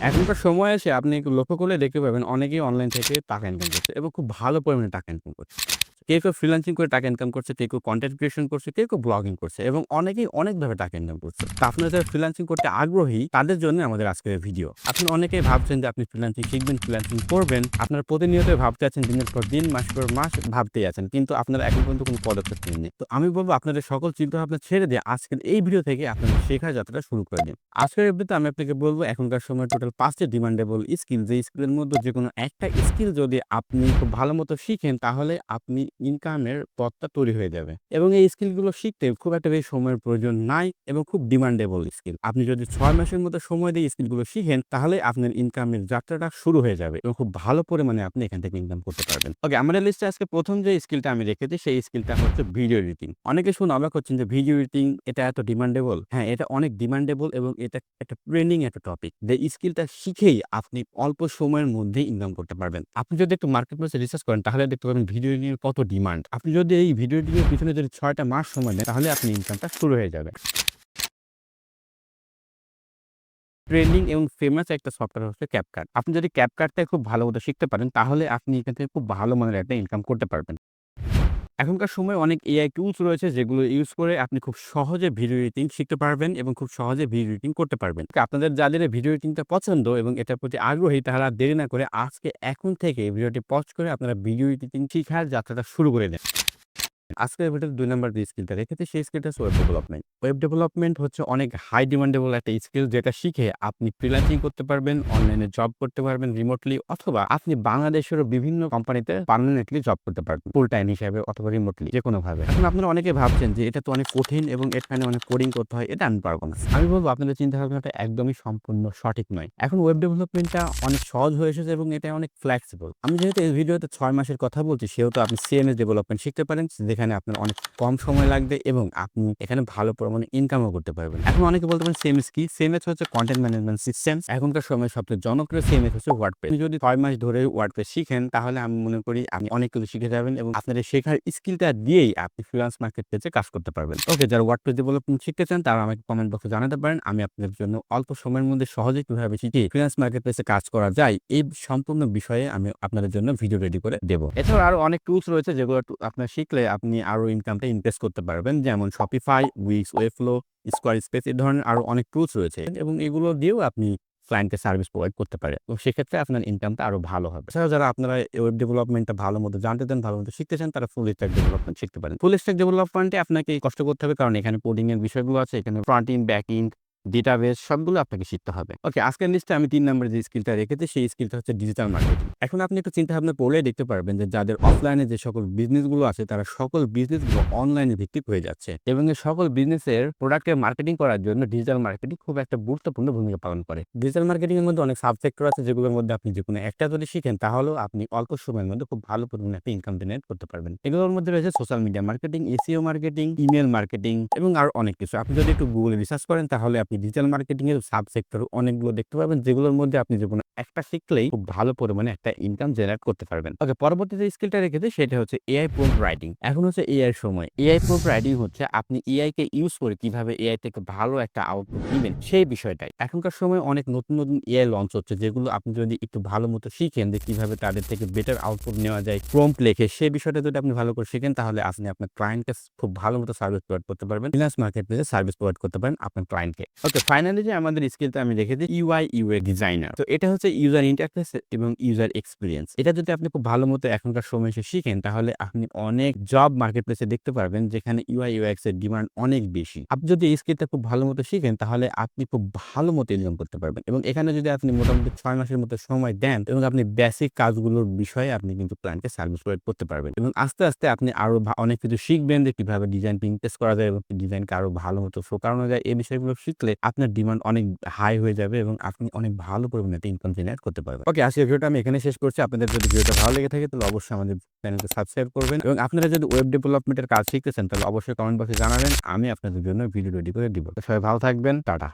এখনকার সময় এসে আপনি একটু লক্ষ্য করলে দেখতে পাবেন অনেকেই অনলাইন থেকে টাকা ইনকাম করছে এবং খুব ভালো পরিমাণে টাকা ইনকাম করছে। কেউ, কেউ ফ্রিল্যান্সিং করে টাকা ইনকাম করছে, কেউ, কেউ কন্টেন্ট ক্রিয়েশন করছে, কেউ, কেউ ব্লগিং করছে এবং অনেকেই অনেকভাবে টাকা ইনকাম করছে। আপনারা যারা ফ্রিল্যান্সিং করতে আগ্রহী তাদের জন্য আমাদের আজকের ভিডিও। আপনি অনেকেই ভাবছেন যে আপনি ফ্রিলান্সিং শিখবেন, ফ্রিল্যান্সিং করবেন। আপনার প্রতিনিয়তই ভাবতে আছেন দিনের পর দিন, মাস পর মাস ভাবতেই আছেন। কিন্তু আপনারা এখন পর্যন্ত কোনো পদক্ষেপ নেননি। তো আমি বলব আপনাদের সকল চিন্তাভাবনা ছেড়ে দিয়ে আজকের এই ভিডিও থেকে আপনাদের শেখার যাত্রাটা শুরু করে দিন। আজকের ভিডিওতে আমি আপনাকে বলব এখনকার সময় টোটাল পাঁচটি ডিমান্ডেবল স্কিল যে স্কিলের মধ্যে যেকোনো একটা স্কিল যদি আপনি খুব ভালো মতো শিখেন তাহলে আপনি ইনকামের পথটা তৈরি হয়ে যাবে। এবং এই স্কিলগুলো শিখতে খুব একটা বেশি সময়ের প্রয়োজন নাই এবং খুব ডিমান্ডেবল স্কিল। আপনি যদি ছয় মাসের মতো সময় দিয়ে স্কিলগুলো শিখেন তাহলে আপনার ইনকামের যাত্রাটা শুরু হয়ে যাবে এবং খুব ভালো পরিমাণে আপনি এখান থেকে ইনকাম করতে পারবেন। ওকে আমাদের লিস্টে আজকে ১ম যে স্কিলটা আমি রেখেছি সেই স্কিলটা হচ্ছে ভিডিও এডিটিং। অনেকে শুনে অবাক হচ্ছেন যে ভিডিও এডিটিং এটা এত ডিমান্ডেবল। হ্যাঁ, এটা অনেক ডিমান্ডেবল এবং এটা একটা ট্রেনিং একটা টপিক। যে স্কিলটা শিখেই আপনি অল্প সময়ের মধ্যেই ইনকাম করতে পারবেন। আপনি যদি একটু মার্কেট প্লেসে রিসার্চ করেন তাহলে দেখতে পাবেন ভিডিও এডিটিং কত ডিমান্ড। আপনি যদি এই ভিডিওটির পিছনে যদি ছয়টা মাস সময় দেন, তাহলে আপনি ইনকামটা শুরু হয়ে যাবে। ট্রেন্ডিং এবং ফেমাস একটা সফটওয়্যার হচ্ছে CapCut। আপনি যদি CapCut-টা খুব ভালো মতো শিখতে পারেন, তাহলে আপনি এখান থেকে খুব ভালো মানের একটা ইনকাম করতে পারবেন। এখনকার সময় অনেক এআই টুলস রয়েছে যেগুলো ইউজ করে আপনি খুব সহজে ভিডিও এডিটিং শিখতে পারবেন এবং খুব সহজে ভিডিও এডিটিং করতে পারবেন। আপনাদের যাদের ভিডিও এডিটিংটা পছন্দ এবং এটার প্রতি আগ্রহী তারা দেরি না করে আজকে এখন থেকে ভিডিওটি পজ করে আপনারা ভিডিও এডিটিং শিখার যাত্রাটা শুরু করে দেন। আজকের ভিডিওতে ২ নাম্বার যে স্কিলটা রেখেছি সেই স্কিলটা হচ্ছে ওয়েব ডেভেলপমেন্ট। ওয়েব ডেভেলপমেন্ট হচ্ছে অনেক হাই ডিমান্ডেবল একটা স্কিল যেটা শিখে আপনি ফ্রিল্যান্সিং করতে পারবেন, অনলাইনে জব করতে পারবেন রিমোটলি অথবা আপনি বাংলাদেশেরও বিভিন্ন কোম্পানিতে পার্মানেন্টলি জব করতে পারবেন। ফুল টাইম হিসাবে অথবা রিমোটলি যেকোনোভাবে। এখন আপনারা অনেকে ভাবছেন যে এটা তো অনেক কঠিন এবং এখানে অনেক কোডিং করতে হয়। এটা আমি পারব না। আমি বলব আপনাদের চিন্তাভাবনাটা একদমই সম্পূর্ণ সঠিক নয়। এখন ওয়েব ডেভেলপমেন্টটা অনেক সহজ হয়ে এসেছে এবং এটা অনেক ফ্লেক্সিবল। আমি যেহেতু এই ভিডিওতে ছয় মাসের কথা বলছি সেহেতু আপনি সিএমএস ডেভেলপমেন্ট শিখতে পারেন যেখানে আপনার অনেক কম সময় লাগবে এবং আপনি এখানে ভালো পরিমাণে ইনকামও করতে পারবেন। এখন অনেকে বলতে পারেন সিএমএস কি? সিএমএস হচ্ছে কনটেন্ট ম্যানেজমেন্ট সিস্টেম। এখনকার সময়ে সবচেয়ে জনপ্রিয় সিএমএস হচ্ছে ওয়ার্ডপ্রেস। যদি ৬ মাস ধরে ওয়ার্ডপ্রেস শিখেন, তাহলে আমি মনে করি আপনি অনেক কিছু শিখে যাবেন এবং আপনার শেখার স্কিলটা দিয়েই আপনি ফ্রিল্যান্স মার্কেট প্লেসে কাজ করতে পারবেন। ওকে যারা ওয়ার্ডপ্রেস ডেভেলপমেন্ট শিখতে চান তারা আমাকে কমেন্ট বক্সে জানাতে পারেন। আমি আপনাদের জন্য অল্প সময়ের মধ্যে সহজে কীভাবে শিখে ফ্রিল্যান্স মার্কেট প্লেসে কাজ করা যায়, এই সম্পূর্ণ বিষয়ে আমি আপনাদের জন্য ভিডিও রেডি করে দেবো এছাড়াও আরও অনেক টুলস রয়েছে যেগুলো আপনার শিখলে আপনি আরও ইনকামটা ইনভেস্ট করতে পারবেন। যেমন Shopify Wix Webflow Squarespace এই ধরনের আরও অনেক টুলস রয়েছে এবং এগুলো দিয়েও আপনি ক্লায়েন্টকে সার্ভিস প্রোভাইড করতে পারে এবং সেক্ষেত্রে আপনার ইনকামটা আরও ভালো হবে। এছাড়াও যারা আপনারা ওয়েব ডেভেলপমেন্টটা ভালো মতো জানতে চান, ভালো মতো শিখতে চান তারা ফুল স্ট্যাক ডেভেলপমেন্ট শিখতে পারেন। ফুল স্ট্যাক ডেভেলপমেন্টে আপনাকে কষ্ট করতে হবে কারণ এখানে কোডিংয়ের বিষয়গুলো আছে। এখানে front end back end, database সবগুলো আপনাকে শিখতে হবে। ওকে আজকের লিস্টে আমি তিন নম্বরে যে স্কিলটা রেখেছি সেই স্কিলটা হচ্ছে ডিজিটাল মার্কেটিং। এখন আপনি একটু চিন্তা ভাবনা করলেই দেখতে পারবেন যে যাদের অফলাইনে যে সকল বিজনেসগুলো আছে তারা সকল বিজনেসগুলো অনলাইনে ভিত্তিক হয়ে যাচ্ছে এবং এই সকল বিজনেসের প্রোডাক্টের মার্কেটিং করার জন্য ডিজিটাল মার্কেটিং খুব একটা গুরুত্বপূর্ণ ভূমিকা পালন করে। ডিজিটাল মার্কেটিং এর মধ্যে অনেক সাবসেক্টর আছে যেগুলোর মধ্যে আপনি যে কোনো একটা যদি শিখেন তাহলেও আপনি অল্প সময়ের মধ্যে খুব ভালো পরিমাণে একটা ইনকাম জেনারেট করতে পারবেন। এগুলোর মধ্যে রয়েছে social media marketing, SEO marketing, email marketing এবং আরও অনেক কিছু। আপনি যদি একটু গুগলে রিসার্চ করেন তাহলে আপনি ডিজিটাল মার্কেটিং এর সাবসেক্টর অনেকগুলো দেখতে পাবেন যেগুলোর মধ্যে আপনি যেকোনো একটা শিখলেই খুব ভালো পরিমাণে একটা ইনকাম জেনারেট করতে পারবেন। ওকে পরবর্তী যে স্কিলটা রেখেছে সেটা হচ্ছে এআই প্রম্পট রাইটিং। এখন হচ্ছে এআই সময়। এআই প্রম্পট রাইটিং হচ্ছে আপনি এআই কে ইউজ করে কীভাবে এআই থেকে ভালো একটা আউটপুট নিবেন সেই বিষয়টাই। এখনকার সময় অনেক নতুন, নতুন এআই লঞ্চ হচ্ছে যেগুলো আপনি যদি একটু ভালো মতো শিখেন যে কীভাবে তাদের থেকে বেটার আউটপুট নেওয়া যায় প্রম্পট লেখে সেই বিষয়টা যদি আপনি ভালো করে শিখেন তাহলে আপনি আপনার ক্লায়েন্টকে খুব ভালো মতো সার্ভিস প্রোভাইড করতে পারবেন। ফিনান্স মার্কেট প্লেসে সার্ভিস প্রোভাইড করতে পারেন আপনার ক্লায়েন্টকে। ওকে ফাইনালি যে আমাদের স্কিলটা আমি রেখেছি ইউআই ইউএ ডিজাইনার। তো এটা হচ্ছে ইউজার ইন্টারফেস এবং ইউজার এক্সপিরিয়েন্স এটা যদি আপনি খুব ভালো মতো এখনকার সময় এসে শিখেন তাহলে আপনি অনেক জব মার্কেট প্লেসে দেখতে পারবেন যেখানে ইউআই ইউএক্স এর ডিমান্ড অনেক বেশি। আপনি যদি এই স্কিলটা খুব ভালো মতো শিখেন তাহলে আপনি খুব ভালো মতো ইনকাম করতে পারবেন এবং এখানে যদি আপনি মোটামুটি ছয় মাসের মতো সময় দেন এবং আপনি বেসিক কাজগুলোর বিষয়ে আপনি কিন্তু ক্লায়েন্টকে সার্ভিস প্রোভাইড করতে পারবেন এবং আস্তে, আস্তে আপনি আরও অনেক কিছু শিখবেন যে কীভাবে ডিজাইন প্রিন্টেস করা যায় এবং ডিজাইনকে আরও ভালো মতো শো করানো যায়। এই বিষয়গুলো শিখলে আপনার ডিমান্ড অনেক হাই হয়ে যাবে এবং আপনি অনেক ভালো পরিমাণে ইনকাম জেনারেট করতে পারবেন। ওকে আজকে ভিডিওটা আমি এখানে শেষ করছি। আপনাদের যদি ভিডিওটা ভালো লেগে থাকে, তাহলে অবশ্যই আমাদের চ্যানেলটা সাবস্ক্রাইব করবেন এবং আপনারা যদি ওয়েব ডেভেলপমেন্টের কাজ শিখতেছেন, তাহলে অবশ্যই কমেন্ট বক্সে জানাবেন। আমি আপনাদের জন্য ভিডিও রেডি করে দিব। সবাই ভালো থাকবেন। টাটা।